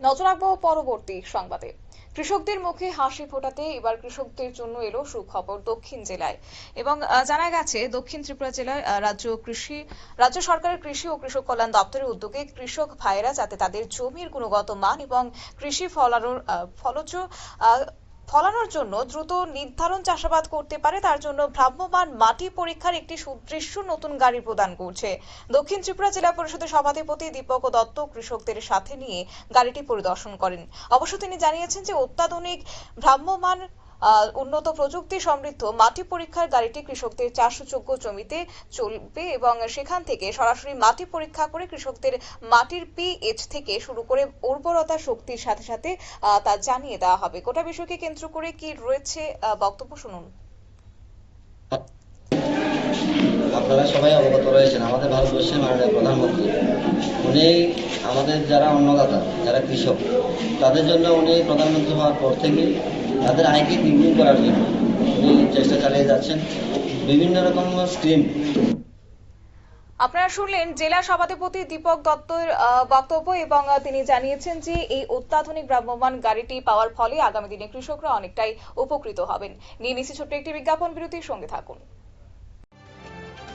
নজর রাখব পরবর্তী সংবাদে। কৃষকদের মুখে হাসি ফোটাতে এবার কৃষকদের জন্য এলো সুখবর দক্ষিণ জেলায়। এবং জানা গেছে, দক্ষিণ ত্রিপুরা জেলায় রাজ্য কৃষি, রাজ্য সরকারের কৃষি ও কৃষক কল্যাণ দপ্তরের উদ্যোগে কৃষক ভাইরা যাতে তাদের জমির গুণগত মান এবং কৃষি ফলানোর ফলজ ফলানোর জন্য দ্রুত নির্ধারণ চাষাবাদ করতে পারে তার জন্য ভ্রাম্যমান মাটি পরীক্ষার একটি সুদৃশ্য নতুন গাড়ি প্রদান করছে। দক্ষিণ ত্রিপুরা জেলা পরিষদের সভাধিপতি দীপক দত্ত কৃষকদের সাথে নিয়ে গাড়িটি পরিদর্শন করেন। অবশ্য তিনি জানিয়েছেন যে অত্যাধুনিক ভ্রাম্যমাণ আহ, উন্নত প্রযুক্তি সমৃদ্ধ মাটি পরীক্ষার গাড়িটি কৃষকদের চাষযোগ্য জমিতে চলবে এবং সেখান থেকে সরাসরি মাটি পরীক্ষা করে কৃষকদের মাটির পিএইচ থেকে শুরু করে উর্বরতা শক্তির সাথে সাথে তা জানিয়ে দেওয়া হবে। গোটা বিষয়কে কেন্দ্র করে কি রয়েছে বক্তব্য শুনুন। আপনারা সবাই অবগত রয়েছেন, আমাদের ভারতবর্ষের মাননীয় প্রধানমন্ত্রী, উনি আমাদের যারা অন্নদাতা, যারা কৃষক, তাদের জন্য উনি প্রধানমন্ত্রী হওয়ার পর থেকে তাদের আয়কে দ্বিগুণ করার জন্য। চেষ্টা চালিয়ে যাচ্ছেন বিভিন্ন রকম স্কিম আপনারা শুনলেন জেলা সভাধিপতি দীপক দত্তের বক্তব্য এবং তিনি জানিয়েছেন যে এই অত্যাধুনিক ভ্রাম্যমান গাড়িটি পাওয়ার ফলে আগামী দিনে কৃষকরা অনেকটাই উপকৃত হবেন। নিয়ে নিচ্ছি ছোট্ট একটি বিজ্ঞাপন, বিরতির সঙ্গে থাকুন।